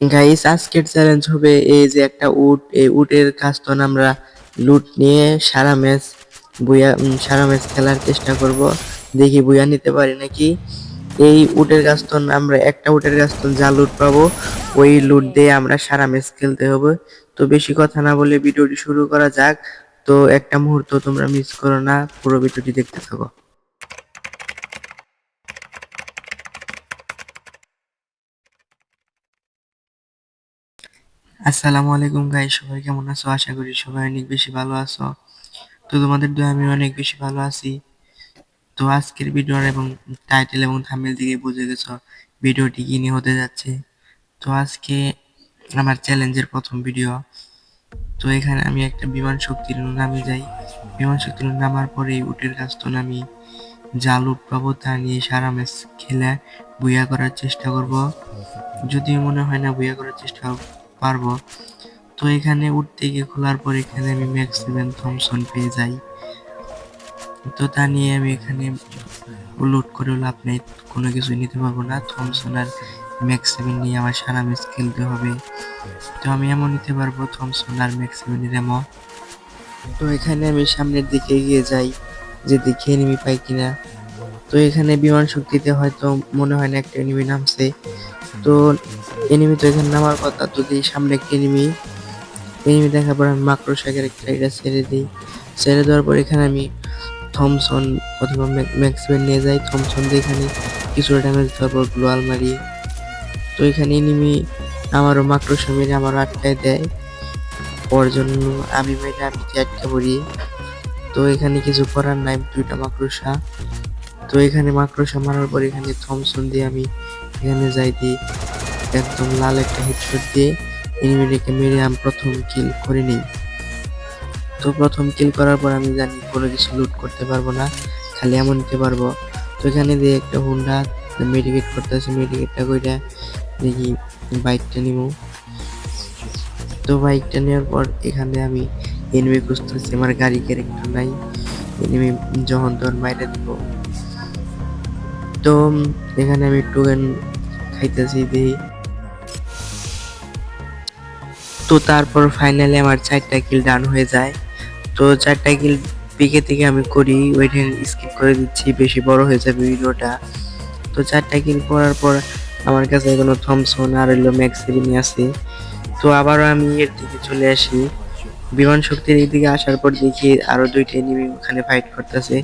Guys আজকের challenge হবে এই যে একটা উট, এই উটের কাস্টন আমরা লুট নিয়ে সারা ম্যাচ বুয়া সারা ম্যাচ খেলার চেষ্টা করব। দেখি বুয়া নিতে পারি নাকি? এই উটের কাস্টন, আমরা একটা উটের কাস্টন যা লুট পাবো, ওই লুট দিয়ে আমরা সারা ম্যাচ খেলতে হবে। তো বেশি কথা না বলে ভিডিওটি শুরু করা যাক। তো একটা মুহূর্ত তোমরা মিস করো না, পুরো ভিডিওটি দেখতে থাকো। আসসালামু আলাইকুম গাইস সবাই কেমন আছো? আশা করি সবাই অনেক বেশি ভালো আছো। তো তোমাদের দয়া আমি অনেক বেশি ভালো আছি। তো আজকের ভিডিওর এবং টাইটেল এবং থাম্বনেল থেকে বুঝে গেছো ভিডিওটি কি নিয়ে হতে যাচ্ছে। তো আজকে আমার চ্যালেঞ্জের প্রথম ভিডিও তো এখানে আমি একটা বিমান শক্তির নামে যাই। বিমান শক্তির নামার পরে উটের কাছ তো আমি যা লুট পাবো তা নিয়ে সারা ম্যাচ খেলে বুয়া করার চেষ্টা করব। যদিও মনে হয় না বুয়া করার চেষ্টা পারব। তো এখানে উঠতে গিয়ে খোলার পর এখানে আমি ম্যাক্স সেভেন থমসন পেয়ে যাই। তো তা নিয়ে আমি এখানে লুট করেও লাভ নেই, কোনো কিছু নিতে পারব না। থমসন আর ম্যাক্স সেভেন নিয়ে আমার সারা ম্যাচ খেলতে হবে। তো আমি এমন নিতে পারব থমসন আর ম্যাক্স সেভেনের এমন তো এখানে আমি সামনের দিকে এগিয়ে যাই, যে দেখি এনিমি পাই কিনা। তো এখানে বিমান শক্তিতে হয়তো মনে হয় না একটা এনিমি নামছে। তো এনিমি তো এখানে নামার কথা। যদি সামনে একটা এনিমি এনিমি দেখার পর আমি মাকড়সাকের একটা এটা ছেড়ে দিই। ছেড়ে দেওয়ার পর এখানে আমি থমসন অথবা ম্যাক্সওয়েল নিয়ে যাই। থমসন দিয়ে এখানে কিছুটা ড্যামেজ দেওয়ার পর গ্লোয়াল মারি। তো এখানে এনিমি আমারও মাকড়সা মেরে আমারও আটকায় দেয়। ওর জন্য আমি মেরে আমি আটকা পড়ি? তো এখানে কিছু করার নাই, দুইটা মাকড়সা তো এখানে মাকড়সা মারার পর এখানে থমসন দিয়ে আমি এখানে যাই দিই। একদম লাল একটা হেডশট দিয়ে এনিমিটাকে মেরে আমি প্রথম কিল করে নিই তো প্রথম কিল করার পর আমি জানি কোনো কিছু লুট করতে পারব না, খালি এমন নিতে পারব। তো এখানে দিয়ে একটা হুন্ডা মেডিকেট করতেছে মেডিকেটটা কইরা দেখি বাইকটা নিব। তো বাইকটা নেওয়ার পর এখানে আমি এনিমি খুঁজতেছি, আমার গাড়ি ক্যারেক্টার নাই। এনিমি যখন তখন মাইরে দিব। তো এখানে আমি টোকেন খাইতেছি দিই তো তারপর ফাইনালি আমার চারটা কিল ডান হয়ে যায়। তো চারটা কিল পিকে থেকে আমি করি ওইটা স্কিপ করে দিচ্ছি, বেশি বড় হয়ে যাবে ভিডিওটা তো চারটা কিল করার পর আমার কাছে কোনো থমসন আর হইল ম্যাক্সিভিনি আছে। তো আবারও আমি এর দিকে চলে আসি। বিমান শক্তির এই দিকে আসার পর দেখি আরও দুইটা এনিমি ওখানে ফাইট করতেছে।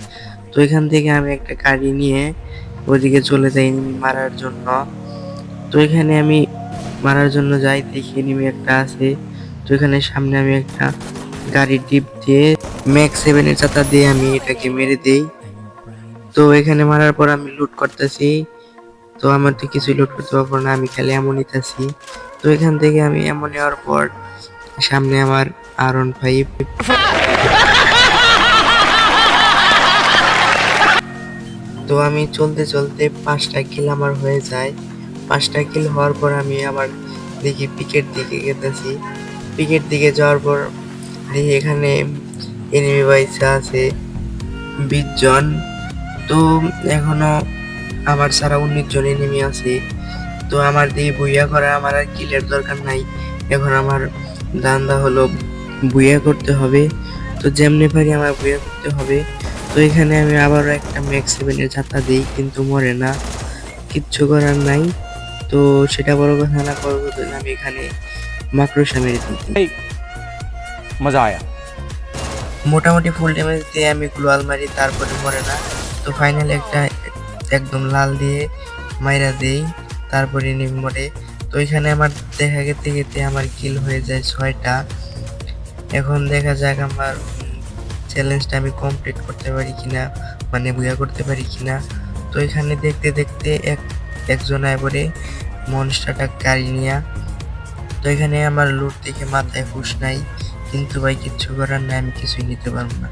তো এখান থেকে আমি একটা গাড়ি নিয়ে ওইদিকে চলে যাই এনিমি মারার জন্য। তো এখানে আমি মারার জন্য যাই, দেখি এনিমি একটা আছে। তো এখানে সামনে আমি একটা গাড়ির ডিপ দিয়ে ম্যাক্স সেভেনের চাতা দিয়ে আমি এটাকে মেরে দেই। তো এখানে মারার পর আমি লুট করতেছি। তো আমার তো কিছু লুট করতে পারব না, আমি খালি এমন নিতেছি তো এখান থেকে আমি এমন নেওয়ার পর সামনে আমার আর ওয়ান ফাইভ তো আমি চলতে চলতে পাঁচটা কিল আমার হয়ে যায়। পাঁচটা কিল হওয়ার পর আমি আবার দেখি পিকের দিকে গেতেছি। পিকের দিকে যাওয়ার পর দেখি এখানে এনিমি বাইসা আছে বিশ জন তো এখনও আমার সারা উনিশ জন এনিমি আছে। তো আমার দিয়ে বুইয়া করা আমার আর কিলের দরকার নাই। এখন আমার দান্দা হলো বুইয়া করতে হবে। তো যেমনি পারি আমার বুইয়া করতে হবে। তো এখানে আমি আবারও একটা ম্যাক্স সেভেনের ছাতা দিই, কিন্তু মরে না। কিচ্ছু করার নাই। তো সেটা বড় কথা না বড় কথা আমি এখানে মাকড়ো মেরে দিই মজা আয়া। মোটামুটি ফুল ড্যামেজ দিয়ে আমি এগুলো আলমারি তারপরে মরে না। তো ফাইনালি একটা একদম লাল দিয়ে মাইরা দিই তারপরে নিম মরে। তো এখানে আমার দেখা গেতে গেতে আমার কিল হয়ে যায় ছয়টা। এখন দেখা যাক আমার চ্যালেঞ্জটা আমি কমপ্লিট করতে পারি কিনা মানে বুয়া করতে পারি কিনা। তো এখানে দেখতে দেখতে এক একজন আয় পরে মনস্টারটা গাড়ি নিয়া। তো এখানে আমার লুট দেখে মাথায় হুশ নাই, কিন্তু ভাই কিচ্ছু করার নাই, আমি কিছুই নিতে পারব না।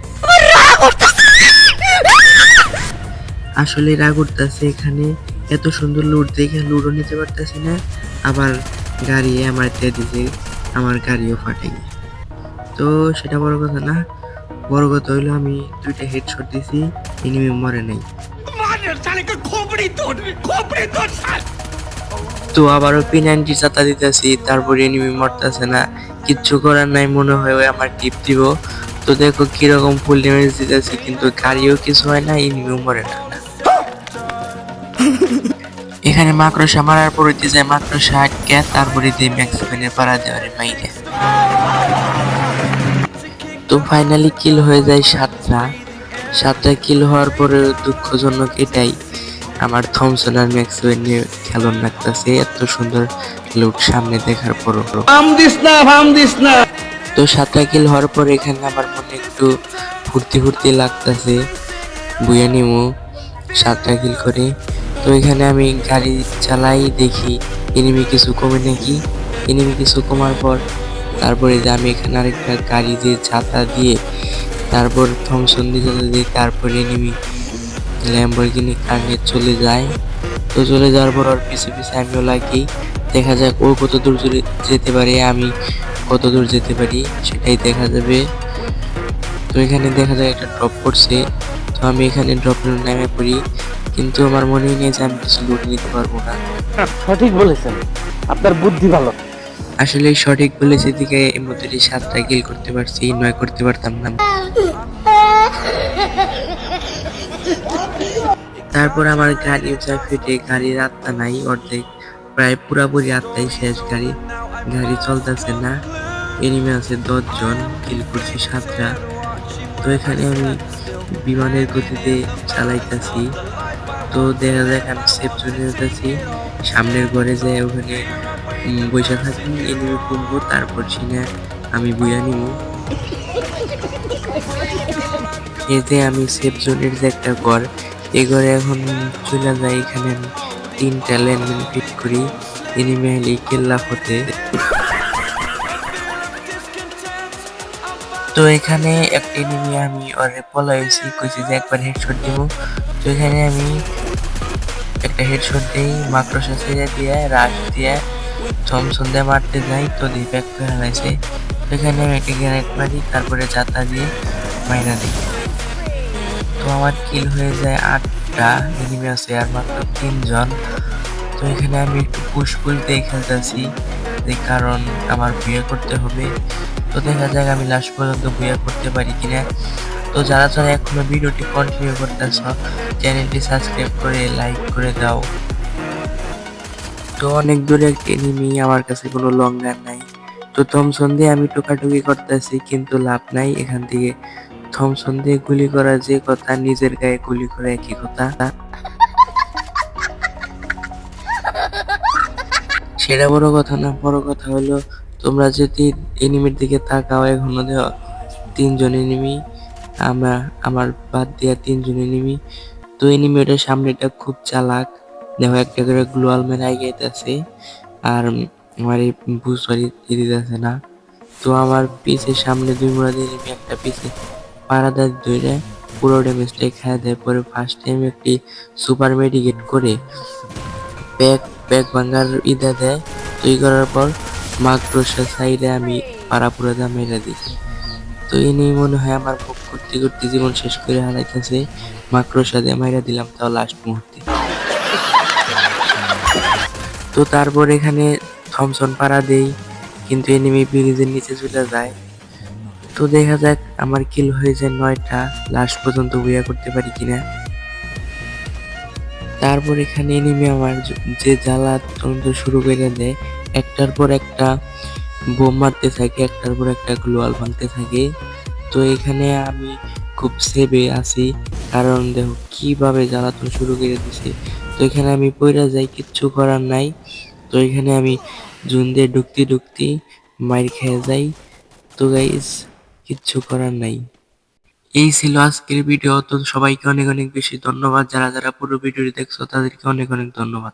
আসলে রাগ উঠতেছে এখানে, এত সুন্দর লুট দেখে লুটও নিতে পারতেছি না, আবার গাড়ি আমার দিয়ে দিছে, আমার গাড়িও ফাটে তো সেটা বড় কথা না, বড় কথা হইল আমি দুইটা হেডশট দিছি এনিমি মরে নাই। তো আবারও পি চাতা দিতেছি, তারপরে এনিমি মরতেছে না। কিচ্ছু করার নাই, মনে হয় ওই আমার টিপ দিব। তো দেখো কীরকম ফুল ড্যামেজ দিতেছি, কিন্তু গাড়িও কিছু হয় না এনিমিও মরে না। এখানে মাকড়সা মারার পরে দিয়ে যায়, মাকড়সা আটকে, তারপরে দিয়ে ম্যাক্সিমেনের পাড়া দেওয়ার মাইরে। তো ফাইনালি কিল হয়ে যায় সাতটা। সাতটা কিল হওয়ার পরে দুঃখজনক এটাই। আমার থমসন আর ম্যাক্সওয়েল নিয়ে খেলন লাগতেছে এত সুন্দর লুট সামনে দেখার পরও। তো সাতটা কিল হওয়ার পর এখানে আমার মনে একটু ফুর্তি ফুর্তি লাগতেছে বুয়া নিমু সাতটা কিল করে। তো এখানে আমি গাড়ি চালাই দেখি এনিমি কিছু কমে নাকি। এনিমি কিছু কমার পর তারপরে যে আমি এখানে আরেকটা গাড়ি দিয়ে ছাতা দিয়ে তারপর থমসন দিয়ে দিই তারপরে এনিমি ল্যাম্বরগিনি কার নিয়ে চলে যায়। তো চলে যাওয়ার পর ওর পিছে পিছে আমিও লাগি। দেখা যাক ও কত দূর যেতে পারে, আমি কত দূর যেতে পারি, সেটাই দেখা যাবে। তো এখানে দেখা যায় একটা ড্রপ করছে তো আমি এখানে ড্রপ নামে পড়ি। কিন্তু আমার মনেই নেই যে আমি কিছু লুট নিতে পারব না। সঠিক বলেছেন। আপনার বুদ্ধি ভালো। আসলে সঠিক বলেছে দিকে এই মধ্যে সাতটা কিল করতে পারছি, নয় করতে পারতাম না। তারপর আমার গাড়ি ফেটে, গাড়ির আত্মা নাই অর্ধেক। প্রায় পুরাপুরি আত্মাই শেষ গাড়ি। গাড়ি চলতেছে না। এনিমে আছে দশজন, কিল করছি সাতটা। তো এখানে আমি বিমানের গতিতে চালাইতেছি। তো দেখা যাক আমি সেফ চলে যেতেছি সামনের ঘরে যে ওখানে বসে থাকি এনিমে কুমবো তারপর সিনে আমি বুয়া নিব। এতে আমি সেফ জোনের যে একটা ঘর এই ঘরে এখন চলে যাই, এখানে আমি তিনটা ল্যান্ডম্যান ফিট করি এনিমে হলে কেল্লা হতে তো এখানে একটা এনিমি আমি ওরে পলাইছি, কইছি যে একবার হেডশট দিব। তো এখানে আমি একটা হেডশট দেই, মাকড়সা ছেড়ে দিয়ে, রাশ দিয়ে থমসন দিয়ে মারতে যাই তো করে হারাইছে তো এখানে আমি একটা গ্যারেট মারি, তারপরে চাতা দিয়ে মাইনা দিই তো আমার কিল হয়ে যায় আটটা এনিমি আছে আর মাত্র তিনজন। তো এখানে আমি একটু পুশ দিয়ে খেলতেছি, যে কারণ আমার বিয়ে করতে হবে। তো দেখা যাক আমি লাস্ট পর্যন্ত বিয়ে করতে পারি কিনা। তো যারা যারা এখনও ভিডিওটি কন্টিনিউ করতেছ চ্যানেলটি সাবস্ক্রাইব করে লাইক করে দাও। তো অনেক দূরে একটা এনিমি আমার কাছে কোনো লং গান নাই। তো থমসন দিয়ে আমি টোকাটুকি করতেছি, কিন্তু লাভ নাই এখান থেকে। থমসন দিয়ে গুলি করা যে কথা, নিজের গায়ে গুলি করা একই কথা। সেটা বড় কথা না, বড় কথা হলো, তোমরা যদি এনিমির দিকে তাকাও, এখনও তিনজন এনিমি আমরা, আমার বাদ দিয়া তিনজন এনিমি তো এনিমি ওটার সামনেটা খুব চালাক। দেখো একটা করে গ্লোয়াল মেরে আইগাইতেছে আর আমার এই বুঝবারি দিতেছে না। তো আমার পিছের সামনে দুই মোড়া দিয়ে আমি একটা পিছে পাড়াদার ধরে পুরো ড্যামেজটাই খায় দেয়। পরে ফার্স্ট টাইম একটি সুপার মেডিকেট করে ব্যাগ ব্যাগ ভাঙার ইদা দেয়। এই করার পর মাকড়সার সাইডে আমি পাড়া পুরা দা মেরে দিই তো এই নিয়ে মনে হয় আমার ভোগ করতে করতে জীবন শেষ করে হারাইতেছে। মাকড়সা দিয়ে মাইরা দিলাম তাও লাস্ট মুহূর্তে। তো তারপর এখানে থমসন পাড়া দেই, কিন্তু এনিমি ব্রিজের নিচে চলে যায়। তো দেখা যাক আমার কিল হয়ে যায় নয়টা লাস্ট পর্যন্ত বুয়া করতে পারি কিনা। তারপর এখানে এনিমি আমার যে জ্বালা তদন্ত শুরু করে দেয়, একটার পর একটা বোম মারতে থাকে, একটার পর একটা গ্লোয়াল ভাঙতে থাকে। তো এখানে আমি খুব সেভে আছি, কারণ দেখো কীভাবে জ্বালাতন শুরু করে দিছে। তো এখানে আমি পইরা যাই, কিচ্ছু করার নাই। তো এখানে আমি জুন দিয়ে ঢুকতে ঢুকতে মাইর খেয়ে যাই। তো গাইস কিচ্ছু করার নাই। এই ছিল আজকের ভিডিও তো সবাইকে অনেক অনেক বেশি ধন্যবাদ। যারা যারা পুরো ভিডিওটি দেখছ, তাদেরকে অনেক অনেক ধন্যবাদ।